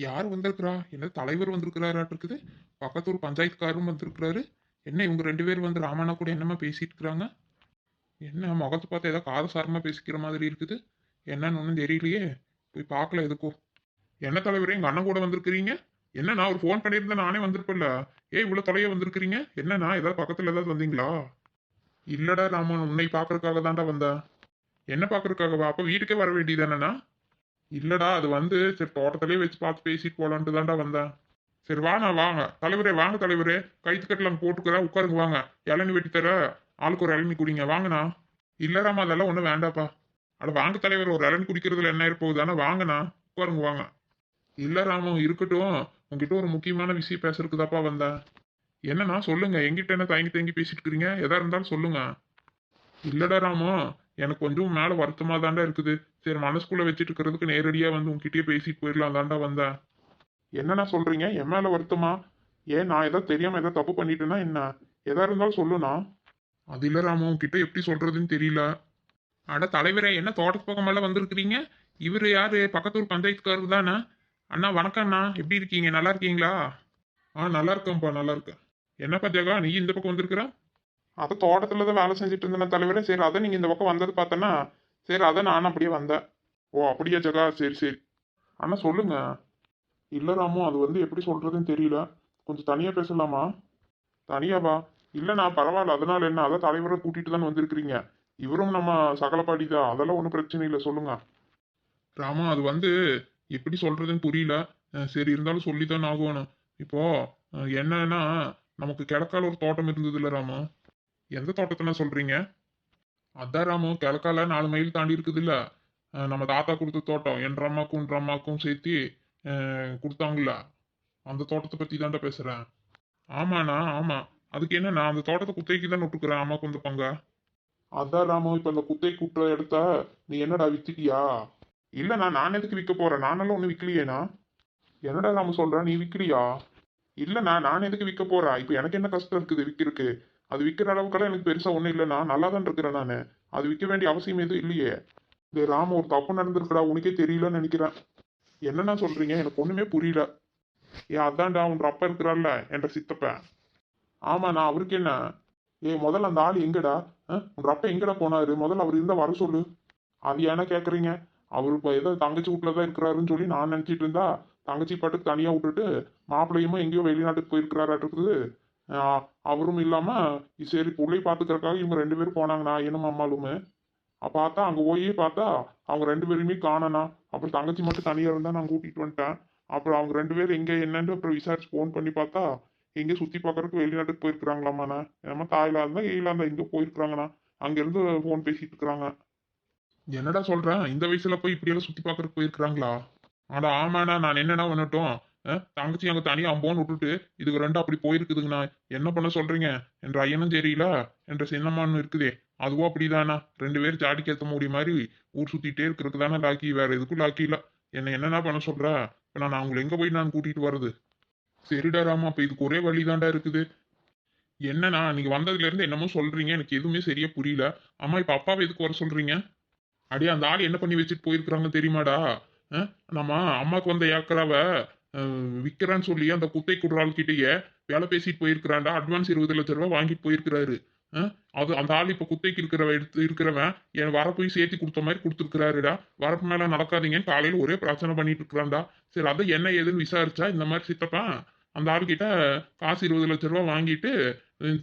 யார் வந்திருக்கிறா? என்ன தலைவர் வந்திருக்கிறாராட்டிருக்குது. பக்கத்து ஒரு பஞ்சாயத்துக்காரரும் வந்திருக்கிறாரு. என்ன இவங்க ரெண்டு பேரும் வந்து ராமண்ணா கூட என்னமா பேசிட்டு இருக்கிறாங்க என்ன முகத்தை பார்த்து ஏதோ காதசாரமா பேசிக்கிற மாதிரி இருக்குது. என்னன்னு ஒன்றும் தெரியலையே. போய் பார்க்கல எதுக்கோ. என்ன தலைவரே எங்கள் அண்ணன் கூட வந்திருக்கிறீங்க? என்ன நான் ஒரு ஃபோன் பண்ணியிருந்தேன் நானே வந்திருப்பேன்ல. ஏய் இவ்வளோ தொலைய வந்திருக்கிறீங்க? என்னண்ணா ஏதாவது பக்கத்தில் ஏதாவது வந்தீங்களா? இல்லடா ராமன் உன்னை பார்க்கறதுக்காக தான்டா வந்தேன். என்ன பார்க்கறதுக்காகவா? அப்போ வீட்டுக்கே வர வேண்டியதானண்ணா இல்லடா அது வந்து சரி தோட்டத்திலேயே வச்சு பார்த்து பேசிட்டு போலான்ட்டு தான்டா வந்தேன். சரி வாங்க வாங்க. தலைவரே வாங்க தலைவரே. கைத்துக்கட்டில் அங்கே போட்டுக்கிறேன் உட்காருங்க வாங்க. இளநி வெட்டி தர ஆளுக்கு ஒரு இளநி குடிங்க. வாங்கண்ணா. இல்லடாமா அதெல்லாம் ஒன்றும் வேண்டாப்பா. அட வாங்க தலைவர் ஒரு இளநி குடிக்கிறதுல என்ன இருப்போகுது ஆனால் வாங்கண்ணா. உட்காருங்க வாங்க. இல்லை ராமு இருக்கட்டும். உங்ககிட்ட ஒரு முக்கியமான விஷயம் பேசுறதுக்குதாப்பா வந்தேன். என்னண்ணா சொல்லுங்க. எங்கிட்ட என்ன தயங்கி தயங்கி பேசிட்டு இருக்கிறீங்க எதா இருந்தாலும் சொல்லுங்க. இல்லடா ராமு எனக்கு கொஞ்சம் மேல வருத்தமா தாண்டா இருக்குது. சரி மனசுக்குள்ள வச்சுட்டு இருக்கிறதுக்கு நேரடியா வந்து உன்கிட்டயே பேசிட்டு போயிடலாம் தாண்டா வந்தேன். என்னண்ணா சொல்றீங்க? என் மேல வருத்தமா? ஏன் நான் ஏதாவது தெரியாம ஏதாவது தப்பு பண்ணிட்டேன்னா என்ன? எதா இருந்தாலும் சொல்லுண்ணா. அது இல்ல ராமா உங்ககிட்ட எப்படி சொல்றதுன்னு தெரியல. அட தலைவரே என்ன தோட்டத்து பக்கமெல்லாம் வந்திருக்கிறீங்க? இவர் யாரு? பக்கத்தூர் பஞ்சாயத்துக்காரர் தானே? அண்ணா வணக்கம் அண்ணா. எப்படி இருக்கீங்க? நல்லா இருக்கீங்களா? ஆ நல்லா இருக்கேன்ப்பா நல்லா இருக்கேன். என்னப்பா ஜெகா நீ இந்த பக்கம் வந்திருக்கிற? அதை தோட்டத்தில் தான் வேலை செஞ்சுட்டு இருந்தேன் தலைவரே. சரி அதை நீங்கள் இந்த பக்கம் வந்தது பார்த்தேன்னா சரி அதை நானும் அப்படியே வந்தேன். ஓ அப்படியா ஜெகா? சரி சரி. அண்ணா சொல்லுங்க. இல்லை ராமு அது வந்து எப்படி சொல்கிறதுன்னு தெரியல. கொஞ்சம் தனியாக பேசலாமா? தனியாவா இல்லைண்ணா பரவாயில்ல. அதனால என்ன? அதை தலைவரை கூட்டிகிட்டு தான் வந்திருக்கிறீங்க. இவரும் நம்ம சகலப்பாடி தான். அதெல்லாம் ஒன்றும் பிரச்சனை இல்லை. சொல்லுங்க. ராமா அது வந்து எப்படி சொல்கிறதுன்னு புரியல. சரி இருந்தாலும் சொல்லி தான் ஆகணும். இப்போ என்னன்னா நமக்கு கிழக்கால ஒரு தோட்டம் இருந்தது இல்லை ராமு? எந்த தோட்டத்துல சொல்றீங்க? அதான் ராமு கிழக்கால நாலு மைல் தாண்டி இருக்குது இல்ல நம்ம தாத்தா கொடுத்த தோட்டம் என்ற அம்மாக்கும் உன்ற அம்மாக்கும் சேர்த்து கொடுத்தாங்கல்ல. அந்த தோட்டத்தை பத்தி தான்டா பேசுறேன். ஆமாண்ணா ஆமா. அதுக்கு என்ன நான் அந்த தோட்டத்தை குத்தைக்கு தான் விட்டுக்கிறேன் அம்மாக்கு வந்து பங்க? அதான் ராமு இப்ப அந்த குத்தை கூட்டுற இடத்த நீ என்னடா வித்துட்டியா? இல்லைண்ணா நான் எதுக்கு விற்க போறேன்? நானெல்லாம் ஒன்றும் விற்கலையேண்ணா என்னடா ராமு சொல்ற நீ விற்கிறியா இல்லைண்ணா நான் எதுக்கு விற்க போறேன்? இப்போ எனக்கு என்ன கஷ்டம் இருக்குது விற்கிறதுக்கு அது விற்கிற அளவுக்கெல்லாம் எனக்கு பெருசாக ஒன்றும் இல்லைண்ணா நல்லா தான் இருக்கிறேன் நான். அது விற்க வேண்டிய அவசியம் எதுவும் இல்லையே. இந்த ராம ஒரு தப்பு நடந்திருக்கடா. உனக்கே தெரியலன்னு நினைக்கிறேன். என்னண்ணா சொல்கிறீங்க எனக்கு ஒன்றுமே புரியல. ஏன் அதான்டா உன் அப்பா இருக்கிறாள்ல என்ற சித்தப்பன். ஆமாண்ணா அவருக்கு என்ன? ஏ முதல்ல அந்த ஆள் எங்கடா? அஹ், அப்பா எங்கடா போனாரு? முதல்ல அவர் இருந்தால் வர சொல்லு. அது ஏன்னா கேட்குறீங்க அவர் இப்போ ஏதோ தங்கச்சி வீட்டில் தான் இருக்கிறாருன்னு சொல்லி நான் நினச்சிட்டு இருந்தா தங்கச்சி பாட்டுக்கு தனியாக விட்டுட்டு மாப்பிள்ளையுமா எங்கேயோ வெளிநாட்டுக்கு போயிருக்கிறாராட்டுருக்குது இருக்குது அவரும் இல்லாமல் சரி பிள்ளை பார்த்துக்கறக்காக இவங்க ரெண்டு பேரும் போனாங்கண்ணா என்ன அம்மாளுமே. பார்த்தா அங்கே போய் பார்த்தா அவங்க ரெண்டு பேருமே காணனா அப்புறம் தங்கச்சி மட்டும் தனியாக இருந்தால் நான் கூட்டிகிட்டு வந்துட்டேன். அப்புறம் அவங்க ரெண்டு பேரும் எங்கே என்னன்னு அப்புறம் விசாரிச்சு ஃபோன் பண்ணி பார்த்தா எங்கே சுற்றி பார்க்கறதுக்கு வெளிநாட்டுக்கு போயிருக்கிறாங்களாமாண்ணா. நம்ம தாயிலா இருந்தா கீழா இருந்தா எங்கே போயிருக்கிறாங்கண்ணா. அங்கேருந்து ஃபோன் பேசிட்டு இருக்கிறாங்க என்னடா சொல்றேன் இந்த வயசுல போய் இப்படியெல்லாம் சுத்தி பார்க்கறதுக்கு போயிருக்கிறாங்களா? அட ஆமாண்ணா நான் என்னண்ணா பண்ணட்டும்? தங்கச்சி அங்க தனியா அம்போன்னு விட்டுட்டு இதுக்கு ரெண்டு அப்படி போயிருக்குதுங்கண்ணா. என்ன பண்ண சொல்றீங்க? என்ற ஐயனும் தெரியல என்ற சின்னம்மான்னு இருக்குதே. அதுவும் அப்படிதானா ரெண்டு பேரும் ஜாடிக்கு ஏத்த மூடி மாதிரி ஊர் சுத்திட்டே இருக்கிறதுக்கு தானே லாக்கி வேற எதுக்கும் லாக்கி இல்ல. என்ன என்னண்ணா பண்ண சொல்ற? இப்ப நான் அவங்களை எங்க போய் நான் கூட்டிட்டு வர்றது? சரிடா ராமா. அப்ப இதுக்கு ஒரே வழிதான்டா இருக்குது. என்னண்ணா நீங்க வந்ததுல இருந்து என்னமோ சொல்றீங்க. எனக்கு எதுவுமே சரியா புரியல. அம்மா இப்ப அப்பாவை எதுக்கு வர சொல்றீங்க? அடியே அந்த ஆள் என்ன பண்ணி வச்சுட்டு போயிருக்கிறாங்க தெரியுமாடா? நம்ம அம்மாவுக்கு வந்த ஏக்கராவை விற்கிறான்னு சொல்லி அந்த குத்தை குடுறாள் கிட்டேயே வேலை பேசிட்டு போயிருக்கிறாண்டா அட்வான்ஸ் இருபது லட்ச ரூபா வாங்கிட்டு போயிருக்கிறாரு. அது அந்த ஆள் இப்போ குத்தைக்கு இருக்கிறவ எடுத்து இருக்கிறவன் என் வர போய் சேர்த்து கொடுத்த மாதிரி கொடுத்துருக்கிறாருடா. வரப்பு மேலே நடக்காதீங்கன்னு காலையில் ஒரே பிரச்சனை பண்ணிட்டு இருக்கிறான்டா. சரி அதை என்ன ஏதுன்னு விசாரிச்சா இந்த மாதிரி சித்தப்பன் அந்த ஆள்கிட்ட காசு இருபது லட்ச ரூபா வாங்கிட்டு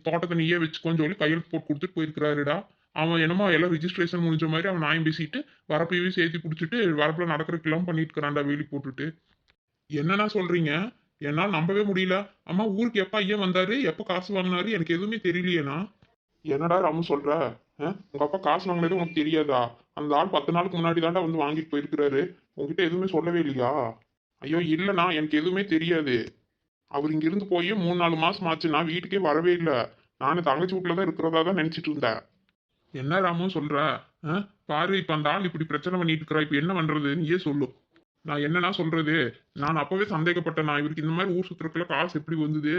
தோட்டத்தை நீயே வச்சுக்கோன்னு சொல்லி கையெழுத்து போட்டு கொடுத்துட்டு போயிருக்கிறாருடா. அவன் என்னமோ எல்லாம் ரிஜிஸ்ட்ரேஷன் முடிஞ்ச மாதிரி அவன் நாயம் பேசிட்டு வரப்பையும் சேர்த்து பிடிச்சிட்டு வரப்புல நடக்கிறதுக்கெல்லாம் பண்ணிட்டு இருக்கிறான்டா வேலி போட்டுட்டு. என்னண்ணா சொல்றீங்க? என்னால் நம்பவே முடியல. அம்மா ஊருக்கு எப்ப ஐயா வந்தாரு? எப்ப காசு வாங்கினாரு? எனக்கு எதுவுமே தெரியலையேண்ணா. என்னடா ராமு சொல்ற? உங்க அப்பா காசு வாங்கினது உனக்கு தெரியாதா? அந்த ஆள் பத்து நாளுக்கு முன்னாடி தாண்டா வந்து வாங்கிட்டு போயிருக்கிறாரு. உங்ககிட்ட எதுவுமே சொல்லவே இல்லையா? ஐயோ இல்லைண்ணா. எனக்கு எதுவுமே தெரியாது. அவர் இங்கிருந்து போய் மூணு நாலு மாசம் ஆச்சு நான் வீட்டுக்கே வரவே இல்லை. நானும் தங்கச்சி வீட்டில் தான் இருக்கிறதா தான் நினச்சிட்டு இருந்தேன். என்ன ராமு சொல்ற? ஆ? பாரு இப்போ அந்த ஆள் இப்படி பிரச்சனை பண்ணிட்டு இருக்கிறா இப்போ என்ன பண்றது? நீயே சொல்லு. நான் என்னன்னா சொல்றது? நான் அப்பவே சந்தேகப்பட்டேன். நான் இவருக்கு இந்த மாதிரி ஊர் சுத்துறதுக்குள்ள காசு எப்படி வந்தது?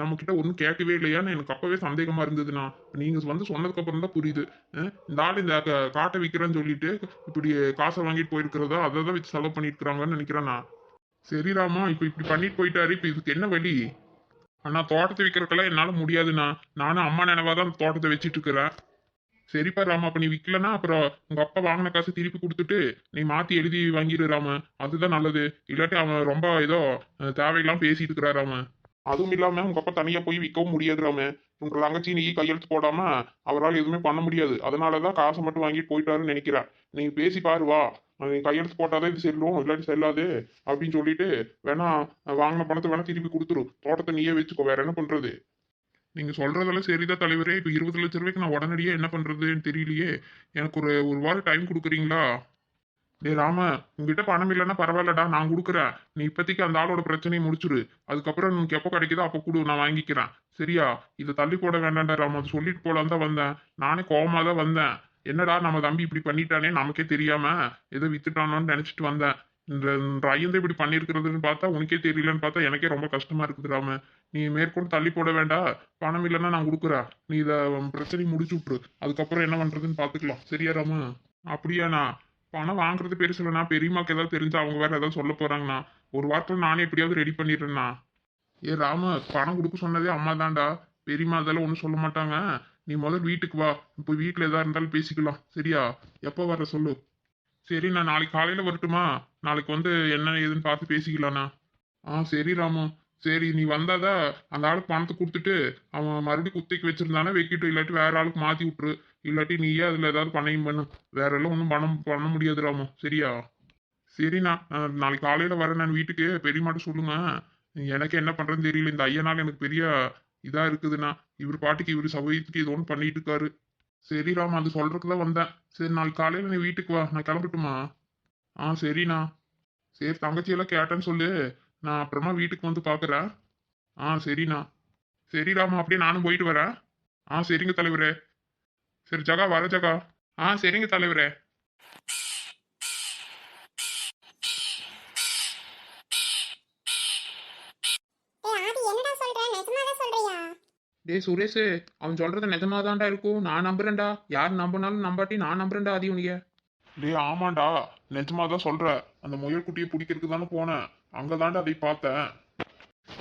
நம்ம கிட்ட ஒன்றும் கேட்கவே இல்லையான்னு எனக்கு அப்பவே சந்தேகமா இருந்ததுண்ணா. நீங்க வந்து சொன்னதுக்கு அப்புறம் தான் புரியுது. இந்த ஆள் இந்த காட்டை விற்கிறேன்னு சொல்லிட்டு இப்படி காசை வாங்கிட்டு போயிருக்கிறதா? அதை தான் வச்சு செலவு பண்ணியிருக்கிறாங்கன்னு நினைக்கிறேன் நான் சரி ராமா இப்போ இப்படி பண்ணிட்டு போயிட்டாரு. இப்போ இதுக்கு என்ன வழி? அண்ணா தோட்டத்தை விற்கிறதுக்கெல்லாம் என்னால் முடியாதுண்ணா. நானும் அம்மா நினைவாக தான் தோட்டத்தை வச்சுட்டு இருக்கிறேன். சரிப்பா ராமா அப்போ நீ விற்கலன்னா அப்புறம் உங்க அப்பா வாங்கின காசு திருப்பி கொடுத்துட்டு நீ மாத்தி எழுதி வாங்கிடு ராம. அதுதான் நல்லது. இல்லாட்டி அவன் ரொம்ப ஏதோ தேவையெல்லாம் தேவையில்லாம பேசிட்டு இருக்கிறாரு ராம. அதுவும் இல்லாம உங்க அப்பா தனியா போய் விற்கவும் முடியாது ராம. உங்க தங்கச்சி நீ கையெழுத்து போடாம அவரால் எதுவுமே பண்ண முடியாது. அதனாலதான் காசை மட்டும் வாங்கிட்டு போயிட்டாருன்னு நினைக்கிறேன் நீ பேசி பாரு வா. நீ கையெழுத்து போட்டாதான் இது செல்லும் இல்லாட்டி செல்லாது அப்படின்னு சொல்லிட்டு வேணா வாங்கின பணத்தை வேணா திருப்பி கொடுத்துரும் தோட்டத்தை நீயே வச்சுக்கோ. வேற என்ன பண்றது? நீங்க சொல்றதெல்லாம் சரிதான் தலைவரே. இப்போ இருபது லட்ச ரூபாய்க்கு நான் உடனடியே என்ன பண்றதுன்னு தெரியலையே. எனக்கு ஒரு ஒரு வாரம் டைம் கொடுக்குறீங்களா? டே ராம உங்ககிட்ட பணம் இல்லைன்னா பரவாயில்லடா நான் கொடுக்குறேன். நீ இப்போதைக்கு அந்த ஆளோட பிரச்சனையை முடிச்சிரு அதுக்கப்புறம் உனக்கு எப்போ கிடைக்குதோ அப்போ கொடு நான் வாங்கிக்கிறேன். சரியா? இதை தள்ளி போட வேண்டாம்டா ராம. அது சொல்லிட்டு போலான்னு தான் வந்தேன். நானே கோவமாக தான் வந்தேன். என்னடா நம்ம தம்பி இப்படி பண்ணிட்டானே நமக்கே தெரியாம ஏதோ வித்துட்டானோன்னு நினைச்சிட்டு வந்தேன். இந்த இந்த ஐயந்தை இப்படி பண்ணியிருக்கிறதுன்னு பார்த்தா உனக்கே தெரியலன்னு பார்த்தா எனக்கே ரொம்ப கஷ்டமா இருக்குது ராம. நீ மேற்கொண்டு தள்ளி போட வேண்டாம் பணம் இல்லைன்னா நான் கொடுக்குறேன். நீ இதை பிரச்சனை முடிச்சு விட்ரு அதுக்கப்புறம் என்ன பண்ணுறதுன்னு பார்த்துக்கலாம். சரியா ராமு? அப்படியாண்ணா. பணம் வாங்குறது பெருசு இல்லைண்ணா பெரியம்மாக்கு ஏதாவது தெரிஞ்சா அவங்க வேற ஏதாவது சொல்ல போறாங்கண்ணா. ஒரு வாரத்தில் நானே எப்படியாவது ரெடி பண்ணிடுறேண்ணா. ஏ ராம பணம் கொடுக்க சொன்னதே அம்மா தான்டா பெரியம்மா அதெல்லாம் ஒன்றும் சொல்ல மாட்டாங்க. நீ முதல் வீட்டுக்கு வா. இப்போ வீட்டில் எதா இருந்தாலும் பேசிக்கலாம். சரியா? எப்போ வர சொல்லு. சரி நான் நாளைக்கு காலையில் வரட்டுமா? நாளைக்கு வந்து என்ன ஏதுன்னு பார்த்து பேசிக்கலாண்ணா. ஆ சரி ராமு. சரி நீ வந்தாதா? அந்த ஆளுக்கு பணத்தை கொடுத்துட்டு அவன் மறுபடியும் குத்திக்கு வச்சிருந்தானே வைக்கிட்டு இல்லாட்டி வேற ஆளுக்கு மாற்றி விட்ரு இல்லாட்டி நீயே அதில் ஏதாவது பணையும் பண்ணு. வேற எல்லாம் ஒன்றும் பண்ண பண்ண முடியாது ராமு. சரியா? சரிண்ணா நான் நாளைக்கு காலையில் வரேன். நான் வீட்டுக்கு பெரியமாட்ட சொல்லுங்க. எனக்கு என்ன பண்ணுறதுன்னு தெரியல. இந்த ஐயனால எனக்கு பெரிய இதாக இருக்குதுண்ணா. இவர் பாட்டுக்கு இவர் சபையத்துக்கு இது ஒன்று பண்ணிட்டு இருக்காரு. சரி ராம் அது சொல்றதுக்கு தான் வந்தேன். சரி நாளைக்கு காலையில் நீ வீட்டுக்கு வா. நான் கிளம்பட்டுமா? ஆ சரிண்ணா. சரி தங்கச்சியெல்லாம் கேட்டேன்னு சொல்லு. நான் அப்புறமா வீட்டுக்கு வந்து பார்க்குறேன் ஆ சரிண்ணா. சரி ராமா அப்படியே நானும் போயிட்டு வரேன். ஆ சரிங்க தலைவரே. சரி ஜகா வர ஜகா. ஆ சரிங்க தலைவரே. ஏய் ஆதி என்னடா சொல்ற? நிஜமாதான் சொல்றியா? டேய் சுரேஷ் அவன் சொல்றது நிஜமாதான்டா இருக்கும் நான் நம்புறேன்டா. யார் நம்பினாலும் நம்பாட்டி நான் நம்புறேன்டா அதி உனிய டேய் ஆமாண்டா. நிஜமா தான் சொல்ற. அந்த முயல் குட்டியை பிடிக்கிறதுக்கு தானே போனேன். அங்கதாண்டா அதை பார்த்தேன்.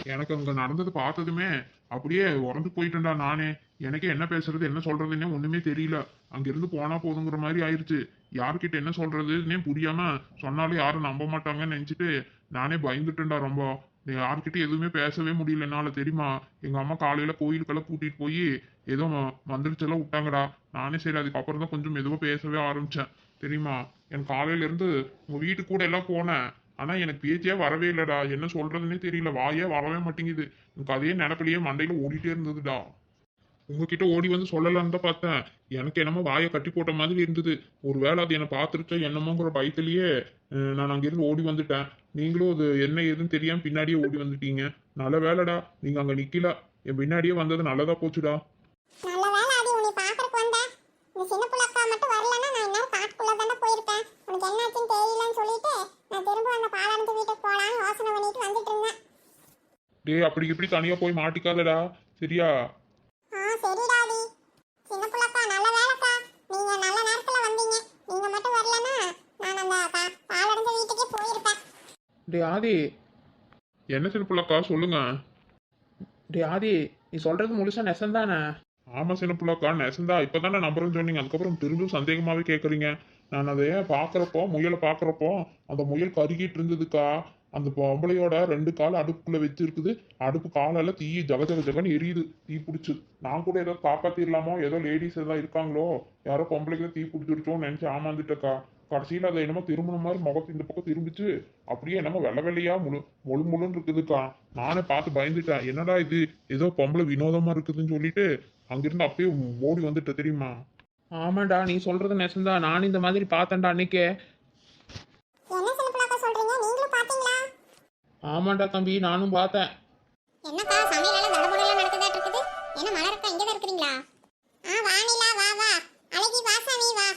எனக்கு அங்க நடந்தது பார்த்ததுமே அப்படியே உறந்து போயிட்டேன்டா நானே. எனக்கே என்ன பேசுறது என்ன சொல்றதுன்னே ஒண்ணுமே தெரியல. அங்கிருந்து போனா போதுங்கிற மாதிரி ஆயிருச்சு. யார்கிட்ட என்ன சொல்றதுன்னே புரியாம சொன்னாலும் யாரும் நம்ப மாட்டாங்கன்னு நினைச்சிட்டு நானே பயந்துட்டேன்டா ரொம்ப. யார்கிட்ட எதுவுமே பேசவே முடியல என்னால தெரியுமா? எங்க அம்மா காலையில கோயிலுக்கெல்லாம் கூட்டிட்டு போய் ஏதோ மந்திரிச்செல்லாம் விட்டாங்கடா. நானே சரி அதுக்கப்புறம் தான் கொஞ்சம் மெதுவாக பேசவே ஆரம்பிச்சேன். தெரியுமா? என் காலையில இருந்து உங்க வீட்டுக்கு கூட எல்லாம் போனேன். ஆனா எனக்கு பேச்சே வரவே இல்லடா. என்ன சொல்றதுன்னே தெரியல. வாயே வரவே மாட்டேங்குது. எனக்கு அதே நினப்பிலேயே மண்டையில ஓடிட்டே இருந்ததுடா. உங்ககிட்ட ஓடி வந்து சொல்லலான்னு தான் பார்த்தேன். எனக்கு என்னமோ வாயை கட்டி போட்ட மாதிரி இருந்தது. ஒருவேளை அது என்னை பார்த்துருச்சா என்னமோங்கிற பயத்திலேயே நான் அங்கிருந்து ஓடி வந்துட்டேன். நீங்களும் அது என்ன ஏதுன்னு தெரியாம பின்னாடியே ஓடி வந்துட்டீங்க. நல்ல வேலைடா. நீங்க அங்க நிக்கல. என் பின்னாடியே வந்தது நல்லதா போச்சுடா நல்ல வேலை ஆதி உன்னை பாக்குறதுக்கு வந்தேன் இந்த சின்ன புள்ள அக்கா மட்டும் வரலன்னா நான் இன்னும் காட்டுக்குள்ள தானே போயிருப்பேன் உனக்கு என்னாச்சுன்னு தெரியலன்னு சொல்லிட்டு நான் திரும்ப அந்த பாலானந்து வீட்டுக்கு போலான்னு யோசனை பண்ணிட்டு வந்துட்டு இருந்தேன் டேய் அப்படி இப்படி தனியா போய் மாட்டிக்காதடா. சரியா? ஆ சரிடா ஆதி சின்ன புள்ள அக்கா நல்ல வேலைக்கா. நீங்க நல்ல நேரத்துல வந்தீங்க. நீங்க மட்டும் வரலன்னா நான் அந்த பா- பாலானந்த வீட்டுக்கே போயிருப்பேன். டேய் ஆதி. என்ன சின்னப்புள்ளக்கா சொல்லுங்க. டேய் ஆதி நீ சொல்றது முழுசா நெசந்தானே? ஆமா சின்னப்புள்ளக்கா நெசந்தா. இப்பதானே நம்புறேன்னு சொன்னீங்க. அதுக்கப்புறம் திரும்பியும் சந்தேகமாவே கேக்குறீங்க. நான் அதை பாக்குறப்போ முயலை பாக்குறப்போ அந்த முயல் கருகிட்டு இருந்ததுக்கா? அந்த பொம்பளையோட ரெண்டு கால் அடுப்புக்குள்ள வச்சிருக்குது. அடுப்பு காலால தீ ஜக ஜக ஜகன்னு எரியுது. தீ பிடிச்சு. நான் கூட ஏதோ காப்பாத்திரலாமோ? ஏதோ லேடிஸ் ஏதாவது இருக்காங்களோ? யாரோ பொம்பளைக்கு தீ பிடிச்சிருச்சோன்னு நினைச்சு ஆமாந்துட்டக்கா கடைசியில் அதை என்னமோ திரும்பின மாதிரி முகத்து இந்த பக்கம் திரும்பிச்சு அப்படியே என்னமோ வெள்ள வெள்ளையா முழு முழு முழுன்னு இருக்குதுக்கா. நானே பார்த்து பயந்துட்டேன். என்னடா இது? ஏதோ பொம்பளை வினோதமா இருக்குதுன்னு சொல்லிட்டு அங்கிருந்து அப்பயே ஓடி வந்துட்ட தெரியுமா? ஆமாண்டா நீ சொல்றது நெசந்தா நான் இந்த மாதிரி பார்த்தேன்டா அன்னைக்கே என்ன சின்ன புள்ள அக்கா சொல்றீங்க நீங்களும் பாத்தீங்களா ஆமாண்டா தம்பி நானும் பார்த்தேன். என்னக்கா சமையலெல்லாம் தடபுடலாம் நடக்குதாட்டு இருக்குது? என்ன மலரக்கா இங்கே தான் இருக்கிறீங்களா? ஆ வாணிலா வா வா. அழகி வா சாமி வா.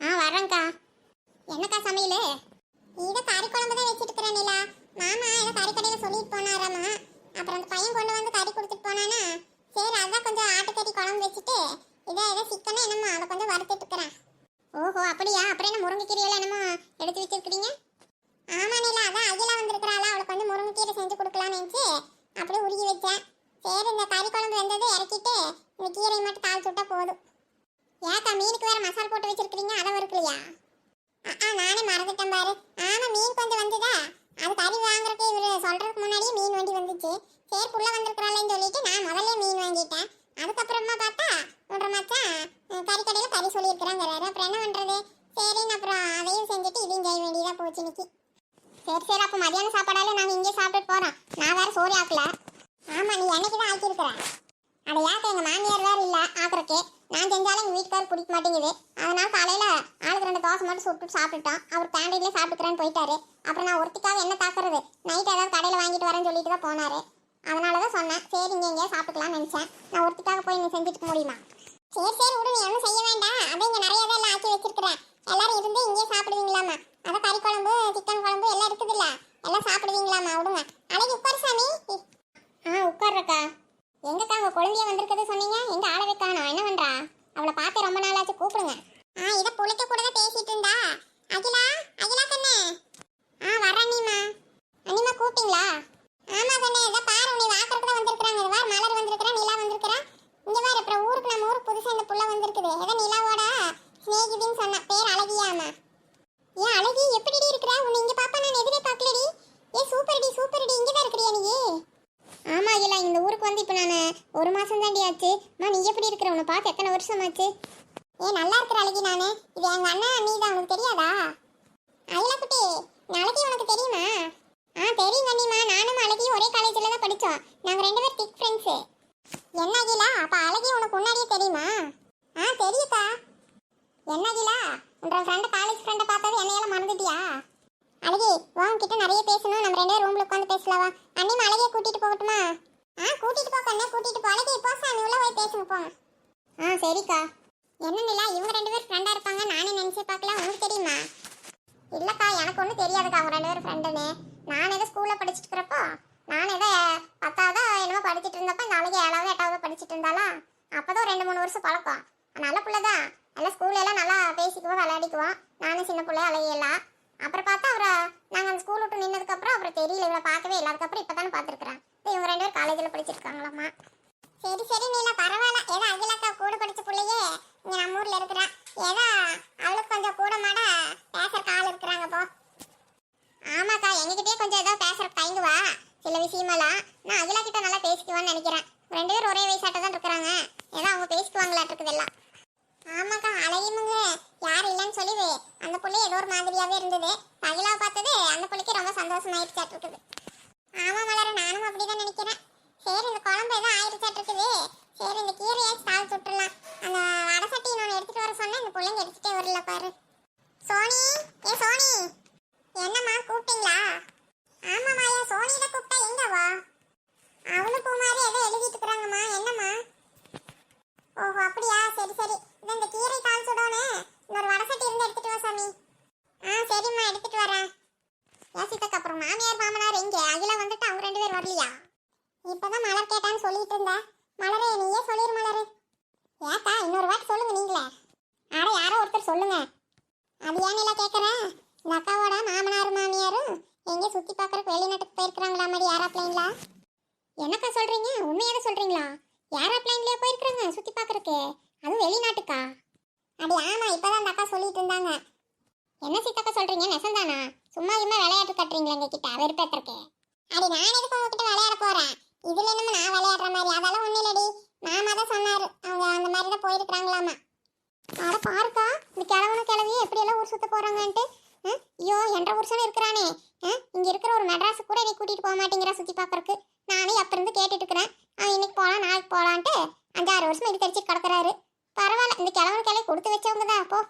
ஆ வரேங்க்கா என்னக்கா சமையல்? இதை கறி குழம்பு தான் வச்சுட்டு இருக்கிறேன் நிலா. மாமா ஏதோ கறி கடையில் சொல்லிட்டு போனாராமா. அப்புறம் அந்த பையன் கொண்டு வந்து கறி கொடுத்துட்டு போனானா. சரி அதான் கொஞ்சம் ஆட்டுக்கறி குழம்பு வச்சுட்டு இதை ஏதோ சிக்கனா என்னமோ அதை கொஞ்சம் வறுத்துட்டு இருக்கிறேன். ஓஹோ அப்படியா? அப்புறம் என்ன முருங்கைக்கீரையில என்னமோ எடுத்து வச்சிருக்கிறீங்க ஆமா நிலா அதான் அகிலா வந்திருக்கிறாளா அவளுக்கு வந்து முருங்கைக்கீரை செஞ்சு கொடுக்கலாம்னு நினைச்சு அப்படியே உருகி வச்சேன் சரி இந்த கறி குழம்பு வெந்தது இறக்கிட்டு இந்த கீரையை மட்டும் தாளிச்சு விட்டா போதும் ஏக்கா மீனுக்கு வேற மசால் போட்டு வச்சிருக்கீங்க அதை வறுக்கலையா ஆ நானே மறந்துட்டேன் பாரு ஆமா மீன் கொஞ்சம் வந்ததா அது கறி வாங்குறதுக்கு இவரு சொல்றதுக்கு முன்னாடியே மீன் வண்டி வந்துச்சு சரி புள்ள வந்திருக்கிறாளேன்னு சொல்லிட்டு நான் முதல்ல மீன் வாங்கிட்டேன் அதுக்கப்புறமா பார்த்தா உன்ற மச்சான் அஹ், கறி கடையில கறி சொல்லியிருக்கிறாங்கிறாரு அப்புறம் என்ன பண்றது சரின்னு அப்புறம் அதையும் செஞ்சுட்டு இதையும் செய்ய வேண்டியதா போச்சு இன்னைக்கு. சரி சரி அப்போ மதியானம் சாப்பாடால நாங்கள் இங்கே சாப்பிட்டு போகிறோம் நான் வேற சோறு ஆக்கல. ஆமாம் நீ என்னைக்கு தான் ஆக்கியிருக்கிறேன் அதை ஏற்க எங்கள் மாமியார் வேறு இல்லை ஆக்குறக்கு நான் செஞ்சாலும் எங்கள் வீட்டுக்காரர் பிடிக்க மாட்டேங்குது. அதனால் காலையில் ஆளுக்கு ரெண்டு தோசை மட்டும் சுட்டு சாப்பிட்டுட்டோம். அவர் கேண்டீன்லேயே சாப்பிட்டுக்கிறேன்னு போயிட்டாரு. அப்புறம் நான் ஒருத்திக்காக என்ன தாக்குறது? நைட் ஏதாவது கடையில் வாங்கிட்டு வரேன்னு சொல்லிட்டு தான் போனாரு. அதனால தான் சொன்னேன். சரி இங்கே எங்கேயா சாப்பிட்டுக்கலாம்னு நினச்சேன். நான் ஒருத்திக்காக போய் நீ செஞ்சுட்டு முடியுமா? சரி சரி விடு. நீ ஒன்றும் செய்ய வேண்டாம். அதை இங்கே நிறைய இதெல்லாம் ஆக்கி வச்சிருக்கிறேன் எல்லாரும் இருந்து இங்கேயே சாப்பிடுவீங்களாமா அதான் கறி குழம்பு சிக்கன் குழம்பு எல்லாம் இருக்குதுல்ல எல்லாம் சாப்பிடுவீங்களாமா விடுங்க அழகி உட்கார் சாமி ஆ உட்கார்றக்கா எங்கக்கா உங்க குழந்தைய வந்திருக்கிறது சொன்னீங்க எங்க ஆள வைக்கானோ என்ன பண்றா அவளை பார்த்து ரொம்ப நாள் ஆச்சு கூப்பிடுங்க ஆ இத புளிக்க கூட தான் பேசிட்டு இருந்தா அகிலா அகிலா கண்ணே ஆ வர அண்ணிமா அண்ணிமா கூப்பிட்டீங்களா ஆமா கண்ணே இத பாரு உன்னை வாக்கறதுக்கு தான் வந்திருக்காங்க இது வார் மலர் வந்திருக்கா நிலா வந்திருக்கா இங்க பாரு அப்புறம் ஊருக்கு நம்ம ஊருக்கு புதுசா இந்த புள்ள ஏதோ நிலாவோட ஸ்நேகிதின்னு சொன்ன. பேர் அழகியாமா ஏன் அழகி எப்படிடி இருக்கிற? உன்னை இங்க பாப்பா நான் எதிரே பார்க்கலடி ஏ சூப்பர்டி சூப்பர்டி. இங்கே தான் இருக்கிறியா நீ? ஆமா அகிலா இந்த ஊருக்கு வந்து இப்போ நான் ஒரு மாதம் தாண்டி ஆச்சு. மா நீ எப்படி இருக்கிற? உன்னை பார்த்து எத்தனை வருஷம் ஆச்சு ஏ நல்லா இருக்கிற அழகி நானு. இது எங்க அண்ணா நீ தான் உனக்கு தெரியாதா? அகிலா குட்டி நாளைக்கு உனக்கு தெரியுமா? ஆ தெரியும் கண்ணிமா நானும் அழகியும் ஒரே காலேஜில் தான் படித்தோம் நாங்கள் ரெண்டு பேரும் திக் ஃப்ரெண்ட்ஸு என்ன அகிலா? அப்போ அழகி உனக்கு முன்னாடியே தெரியுமா? ஆ தெரியுதா? என்ன அகிலா உன்ற ஃப்ரெண்டு காலேஜ் ஃப்ரெண்டை பார்த்தது என்னையெல்லாம் மறந்துட்டியா? அழகி உன்கிட்ட நிறைய பேசணும். நம்ம ரெண்டே ரூம்ல உட்காந்து பேசலாவா? அண்ணிமா அழகிய கூட்டிட்டு போகட்டுமா? ஆ கூட்டிட்டு போ கண்ணே கூட்டிட்டு போ. அழகி போ சாமி உள்ள போய் பேசுங்க போங்க ஆ சரிக்கா. என்ன நிலா இவங்க ரெண்டு பேரும் ஃப்ரெண்டா இருப்பாங்க. நானே நினைச்சு பார்க்கல. உனக்கு தெரியுமா? இல்லக்கா எனக்கு ஒன்றும் தெரியாதுக்கா அவங்க ரெண்டு பேரும் ஃப்ரெண்டுன்னு நான் ஏதோ ஸ்கூல்ல படிச்சுட்டு இருக்கிறப்போ நான் ஏதோ பத்தாவது என்னமோ படிச்சுட்டு இருந்தப்போ இந்த அழகி ஏழாவது எட்டாவது படிச்சுட்டு அப்போ அப்பதான் ரெண்டு மூணு வருஷம் பழக்கம். நல்ல பிள்ளை தான் எல்லாம் ஸ்கூல்ல எல்லாம் நல்லா பேசிக்குவோம் விளையாடிக்குவோம் நானும் சின்ன பிள்ளை அழகியெல்லாம் அப்புறம் பார்த்தா அவரை நாங்கள் அந்த ஸ்கூல் விட்டு நின்னதுக்கப்புறம் அப்புறம் தெரியல. இவளை பார்க்கவே இல்லை அதுக்கப்புறம் இப்போ தானே பார்த்துருக்குறேன். இவங்க ரெண்டு பேரும் காலேஜில் படிச்சிருக்காங்களாம்மா சரி சரி நீலா பரவாயில்ல. ஏதோ அகிலாக்கா கூட படிச்ச பிள்ளையே இங்கே நம்ம ஊரில் இருக்கிறா. ஏதோ அவளுக்கு கொஞ்சம் கூட மாட பேசுறக்கு ஆள் இருக்கிறாங்க போ. ஆமாக்கா எங்ககிட்டயே கொஞ்சம் ஏதோ பேசுற தயங்குவா. சில விஷயமெல்லாம் நான் அகிலா கிட்ட நல்லா பேசிக்குவான்னு நினைக்கிறேன். ரெண்டு பேரும் ஒரே வயசாட்ட தான் இருக்கிறாங்க. ஏதோ அவங்க பேசிக்குவாங்களாட்டு எல்லாம். ஆமாக்கா அழகிமுங்க யார் இல்லைன்னு சொல்லி அந்த புள்ளி ஏதோ ஒரு மாதிரியாவே இருந்தது. பகிலாவை பார்த்தது அந்த புள்ளிக்கு ரொம்ப சந்தோஷமாயிருச்சாட்டு இருக்குது. ஆமா மலர நானும் அப்படிதான் நினைக்கிறேன். சரி இந்த குழம்பு ஏதோ ஆயிருச்சாட்டு இருக்குது. சரி இந்த கீரையை தாள் சுட்டுலாம் அந்த வடை நான் எடுத்துட்டு வர சொன்னேன். இந்த பிள்ளைங்க எடுத்துட்டே வரல பாரு சோனி ஏ சோனி என்னம்மா கூப்பிட்டீங்களா ஆமா மாயா சோனி தான் கூப்பிட்டா எங்க வா அவளும் பூமாரி ஏதோ எழுதிட்டு இருக்கிறாங்கம்மா என்னம்மா ஓஹோ அப்படியா சரி சரி இந்த இந்த கீரை கால் சுடோனே இன்னொரு வடை சட்டி இருந்து எடுத்துட்டு வா சாமி ஆ சரிம்மா எடுத்துட்டு வரேன் யோசித்தக்கு அப்புறம் மாமியார் மாமனார் எங்க அகில வந்துட்டு அவங்க ரெண்டு பேர் வரலையா இப்பதான் மலர் கேட்டான்னு சொல்லிட்டு இருந்தேன் மலரே நீயே சொல்லிரு மலரு ஏக்கா இன்னொரு வாட்டி சொல்லுங்க நீங்களே அட யாரோ ஒருத்தர் சொல்லுங்க. அது ஏன் இல்லை கேட்குறேன் இந்த அக்காவோட மாமனார் மாமியாரும் எங்கே சுற்றி பார்க்குறக்கு வெளிநாட்டுக்கு போயிருக்கிறாங்களா மாதிரி ஏரோப்ளைன்ல என்னக்கா சொல்கிறீங்க உண்மையாக சொல்கிறீங்களா ஏரோப்ளைன்லேயே போயிருக்கிறாங்க சுற்றி பார்க்குறக்கு அதுவும் வெளிநாட்டுக்கா? அடி ஆமா இப்பதான் அந்த அக்கா சொல்லிட்டு இருந்தாங்க. என்ன சித்தக்கா சொல்கிறீங்க நெசந்தானா? சும்மா சும்மா விளையாட்டு கட்டுறீங்களா எங்ககிட்ட கிட்ட? வெறுப்பேத்திருக்கே நான் எதுக்கு உங்ககிட்ட விளையாட போகிறேன் இதுல என்னமோ நான் விளையாடுற மாதிரி. அதெல்லாம் ஒன்றும் இல்லடி. மாமா தான் சொன்னார். அவங்க அந்த மாதிரி தான் போயிருக்கிறாங்களாமா. அட பாருக்கா இந்த கிழவனும் கிழவி எப்படி எல்லாம் ஊர் சுத்த போறாங்கன்ட்டு? ஐயோ என்ற புருஷனும் இருக்கிறானே. அஹ், இங்க இருக்கிற ஒரு மெட்ராஸ் கூட நீ கூட்டிட்டு போக மாட்டேங்கிறா சுத்தி பார்க்கறக்கு நானே அப்ப இருந்து கேட்டுட்டு இருக்கிறேன். அவன் இன்னைக்கு போலாம் நாளைக்கு போலான்ட்டு அஞ்சாறு வருஷமா இது தெரிச்சு கிடக்குறாரு. பரவாயில்ல இந்த கிழவனு கிளவி கொடுத்து வச்சவங்க தான் அப்போ.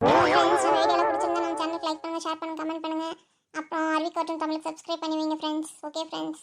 ஃப்ரெண்ட்ஸ் வீடியோவில் பிடிச்சிருந்தா நம்ம சேனலுக்கு லைக் பண்ணுங்க ஷேர் பண்ணுங்க கமெண்ட் பண்ணுங்க. அப்புறம் அறிவிக்கட்டும் தமிழுக்கு சப்ஸ்கிரைப் பண்ணி வைங்க ஃப்ரெண்ட்ஸ் ஓகே ஃப்ரெண்ட்ஸ்